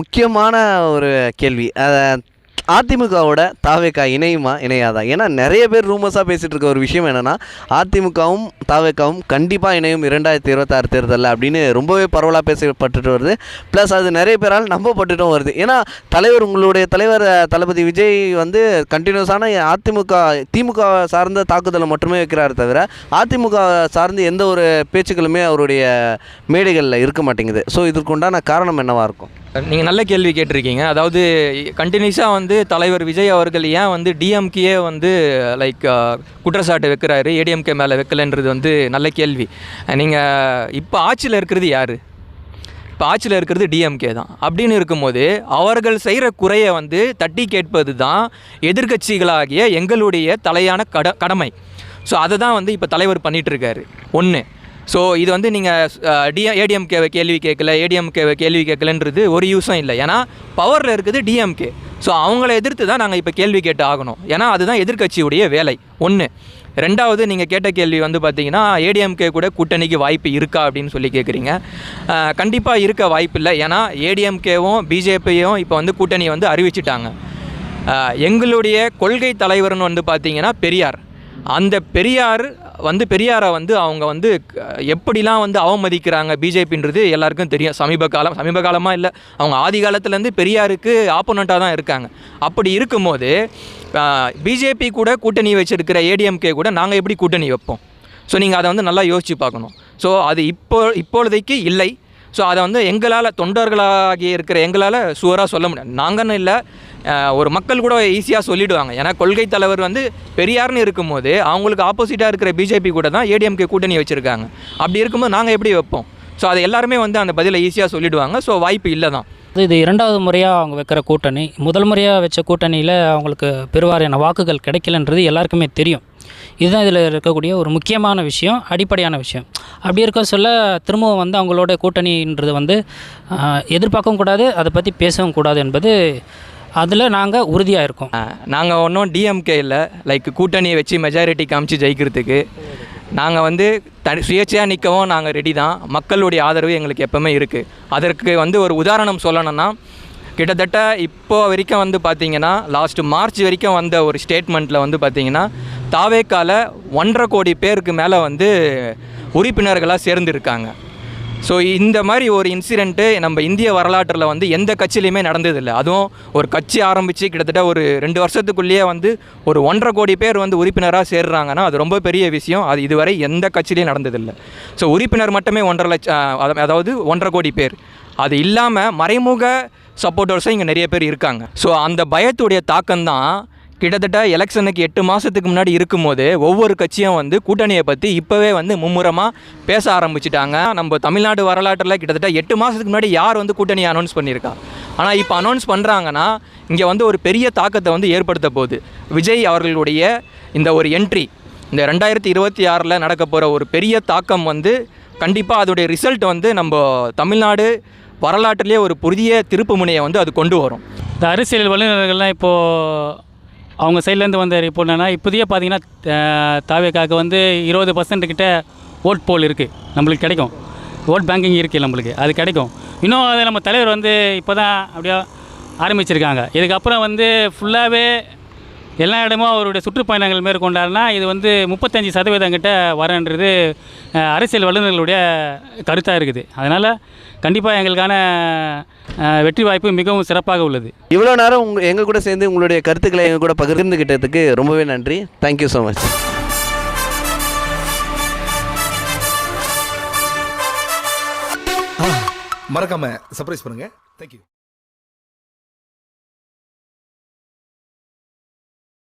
முக்கியமான ஒரு கேள்வி. அதிமுகவோட தாவேக்கா இணையுமா? இணையாதா? ஏன்னா நிறைய பேர் ரூமர்ஸாக பேசிகிட்டு இருக்க ஒரு விஷயம் என்னென்னா அதிமுகவும் தாவேக்காவும் கண்டிப்பாக இணையும் இரண்டாயிரத்தி இருபத்தாறு தேர்தலில் அப்படின்னு ரொம்பவே பரவலாக பேசப்பட்டுட்டு வருது. ப்ளஸ் அது நிறைய பேரால் நம்பப்பட்டுட்டும் வருது. ஏன்னா தலைவர் உங்களுடைய தலைவர் தளபதி விஜய் வந்து கண்டினியூஸான அதிமுக திமுக சார்ந்த தாக்குதலை மட்டுமே வைக்கிறார் தவிர அதிமுக சார்ந்து எந்த ஒரு பேச்சுக்களுமே அவருடைய மேடைகளில் இருக்க மாட்டேங்குது. ஸோ இதற்குண்டான காரணம் என்னவாக இருக்கும்? நீங்கள் நல்ல கேள்வி கேட்டிருக்கீங்க. அதாவது கண்டினியூஸாக வந்து தலைவர் விஜய் அவர்கள் ஏன் வந்து டிஎம்கேயே வந்து லைக் குற்றச்சாட்டு வைக்கிறாரு ஏடிஎம்கே மேலே வைக்கலன்றது வந்து நல்ல கேள்வி. நீங்கள் இப்போ ஆட்சியில் இருக்கிறது யார்? இப்போ ஆட்சியில் இருக்கிறது டிஎம்கே தான். அப்படின்னு இருக்கும்போது அவர்கள் செய்கிற குறையை வந்து தட்டி கேட்பது தான் எதிர்க்கட்சிகளாகிய எங்களுடைய தலையான கட கடமை. ஸோ அதை தான் வந்து இப்போ தலைவர் பண்ணிகிட்ருக்காரு ஒன்று ஸோ இது வந்து நீங்கள் டி ஏடிஎம்கே கேள்வி கேட்கல ஏடிஎம்கேவை கேள்வி கேட்கலன்றது ஒரு யூஸும் இல்லை. ஏன்னா பவரில் இருக்குது டிஎம்கே ஸோ அவங்கள எதிர்த்து தான் நாங்கள் இப்போ கேள்வி கேட்டு ஆகணும். ஏன்னா அதுதான் எதிர்க்கட்சியுடைய வேலை. ஒன்று ரெண்டாவது நீங்கள் கேட்ட கேள்வி வந்து பார்த்தீங்கன்னா ஏடிஎம்கே கூட கூட்டணிக்கு வாய்ப்பு இருக்கா அப்படின்னு சொல்லி கேட்குறீங்க கண்டிப்பாக இருக்க வாய்ப்பு இல்லை. ஏன்னா ஏடிஎம்கேவும் பிஜேபியும் இப்போ வந்து கூட்டணி வந்து அறிவிச்சிட்டாங்க. எங்களுடைய கொள்கை தலைவர்னு வந்து பார்த்தீங்கன்னா பெரியார். அந்த பெரியார் வந்து பெரியாரை வந்து அவங்க வந்து எப்படிலாம் வந்து அவமதிக்கிறாங்க பிஜேபின்றது எல்லாருக்கும் தெரியும். சமீப காலம் சமீப காலமாக இல்லை அவங்க ஆதி காலத்துலேருந்து பெரியாருக்கு ஆப்போனண்ட்டாக தான் இருக்காங்க. அப்படி இருக்கும்போது பிஜேபி கூட கூட்டணி வச்சிருக்கிற ஏடிஎம்கே கூட நாங்கள் எப்படி கூட்டணி வைப்போம்? ஸோ நீங்கள் அதை வந்து நல்லா யோசித்து பார்க்கணும். ஸோ அது இப்போ இப்பொழுதைக்கு இல்லை. ஸோ அதை வந்து எங்களால் தொண்டர்களாகி இருக்கிற எங்களால் சுவராக சொல்ல முடியாது. நாங்கன்னு இல்லை ஒரு மக்கள் கூட ஈஸியாக சொல்லிடுவாங்க. ஏன்னா கொள்கை தலைவர் வந்து பெரியார்னு இருக்கும்போது அவங்களுக்கு ஆப்போசிட்டாக இருக்கிற பிஜேபி கூட தான் ஏடிஎம்கே கூட்டணி வச்சுருக்காங்க. அப்படி இருக்கும்போது நாங்கள் எப்படி வைப்போம்? ஸோ அது எல்லாருமே வந்து அந்த பதிலை ஈஸியாக சொல்லிடுவாங்க. ஸோ வாய்ப்பு இல்லை தான். இது இரண்டாவது முறையாக அவங்க வைக்கிற கூட்டணி. முதல் முறையாக வச்ச கூட்டணியில் அவங்களுக்கு பெருவாரியான வாக்குகள் கிடைக்கலன்றது எல்லாருக்குமே தெரியும். இதுதான் இதில் இருக்கக்கூடிய ஒரு முக்கியமான விஷயம் அடிப்படையான விஷயம். அப்படி இருக்க சொல்ல திரும்பவும் வந்து அவங்களோட கூட்டணின்றது வந்து எதிர்பார்க்கவும் கூடாது அதை பற்றி பேசவும் கூடாது என்பது அதில் நாங்கள் உறுதியாக இருக்கோம். நாங்கள் ஒன்றும் டிஎம்கே இல்லை. லைக் கூட்டணியை வச்சு மெஜாரிட்டி காமிச்சு ஜெயிக்கிறதுக்கு. நாங்கள் வந்து த சுயேட்சையாக நிற்கவும் நாங்கள் ரெடி தான். மக்களுடைய ஆதரவு எங்களுக்கு எப்போவுமே இருக்குது அதற்கு வந்து ஒரு உதாரணம் சொல்லணும்னா கிட்டத்தட்ட இப்போ வரைக்கும் வந்து பார்த்திங்கன்னா லாஸ்ட் மார்ச் வரைக்கும் வந்த ஒரு ஸ்டேட்மெண்ட்டில் வந்து பார்த்தீங்கன்னா தாவேக்கால ஒன்றரை கோடி பேருக்கு மேலே வந்து உறுப்பினர்களாக சேர்ந்துருக்காங்க. ஸோ இந்த மாதிரி ஒரு இன்சிடெண்ட்டு நம்ம இந்திய வரலாற்றில் வந்து எந்த கட்சியிலையுமே நடந்ததில்லை. அதுவும் ஒரு கட்சி ஆரம்பித்து கிட்டத்தட்ட ஒரு ரெண்டு வருஷத்துக்குள்ளேயே வந்து ஒரு ஒன்றரை கோடி பேர் வந்து உறுப்பினராக சேர்றாங்கன்னா அது ரொம்ப பெரிய விஷயம். அது இதுவரை எந்த கட்சியிலையும் நடந்ததில்லை. ஸோ உறுப்பினர் மட்டுமே ஒன்றரை லட்சம் அதாவது ஒன்றரை கோடி பேர். அது இல்லாமல் மறைமுக சப்போர்ட்டர்ஸும் இங்கே நிறைய பேர் இருக்காங்க. ஸோ அந்த பயத்துடைய தாக்கம்தான் கிட்டத்தட்ட எலெக்ஷனுக்கு எட்டு மாதத்துக்கு முன்னாடி இருக்கும்போது ஒவ்வொரு கட்சியும் வந்து கூட்டணியை பற்றி இப்போவே வந்து மும்முரமாக பேச ஆரம்பிச்சிட்டாங்க. நம்ம தமிழ்நாடு வரலாற்றில் கிட்டத்தட்ட எட்டு மாதத்துக்கு முன்னாடி யார் வந்து கூட்டணியை அனௌன்ஸ் பண்ணியிருக்கா? ஆனால் இப்போ அனௌன்ஸ் பண்ணுறாங்கன்னா இங்கே வந்து ஒரு பெரிய தாக்கத்தை வந்து ஏற்படுத்த போகுது. விஜய் அவர்களுடைய இந்த ஒரு என்ட்ரி இந்த ரெண்டாயிரத்தி இருபத்தி ஆறில் நடக்க போகிற ஒரு பெரிய தாக்கம் வந்து கண்டிப்பாக அதோடைய ரிசல்ட் வந்து நம்ம தமிழ்நாடு வரலாற்றிலே ஒரு புதிய திருப்பு முனையை வந்து அது கொண்டு வரும். இந்த அரசியல் வல்லுநர்கள்லாம் இப்போது அவங்க சைட்லேருந்து வந்த ரிப்போர்ட் என்னன்னா இப்போதையே பார்த்தீங்கன்னா தாவேக்காக்கு வந்து இருபது பர்சன்ட் கிட்ட ஓட் போல் இருக்குது நம்மளுக்கு கிடைக்கும். ஓட் பேங்கிங் இருக்குது நம்மளுக்கு. அது கிடைக்கும். இன்னும் அது நம்ம தலைவர் வந்து இப்போ தான் அப்படியே ஆரம்பிச்சிருக்காங்க. இதுக்கப்புறம் வந்து ஃபுல்லாகவே எல்லா இடமும் அவருடைய சுற்றுப்பயணங்கள் மேற்கொண்டாருன்னா இது வந்து முப்பத்தஞ்சு சதவீதம் கிட்ட வரன்றது அரசியல் வல்லுநர்களுடைய கருத்தாக இருக்குது. அதனால் கண்டிப்பாக எங்களுக்கான வெற்றி வாய்ப்பு மிகவும் சிறப்பாக உள்ளது. இவ்வளோ நேரம் உங்க எங்கள் கூட சேர்ந்து உங்களுடைய கருத்துக்களை எங்கள் கூட பகிர்ந்துக்கிட்டதுக்கு ரொம்பவே நன்றி. தேங்க்யூ ஸோ மச் மறக்காம சர்ப்ரைஸ் பண்ணுங்க. Thank you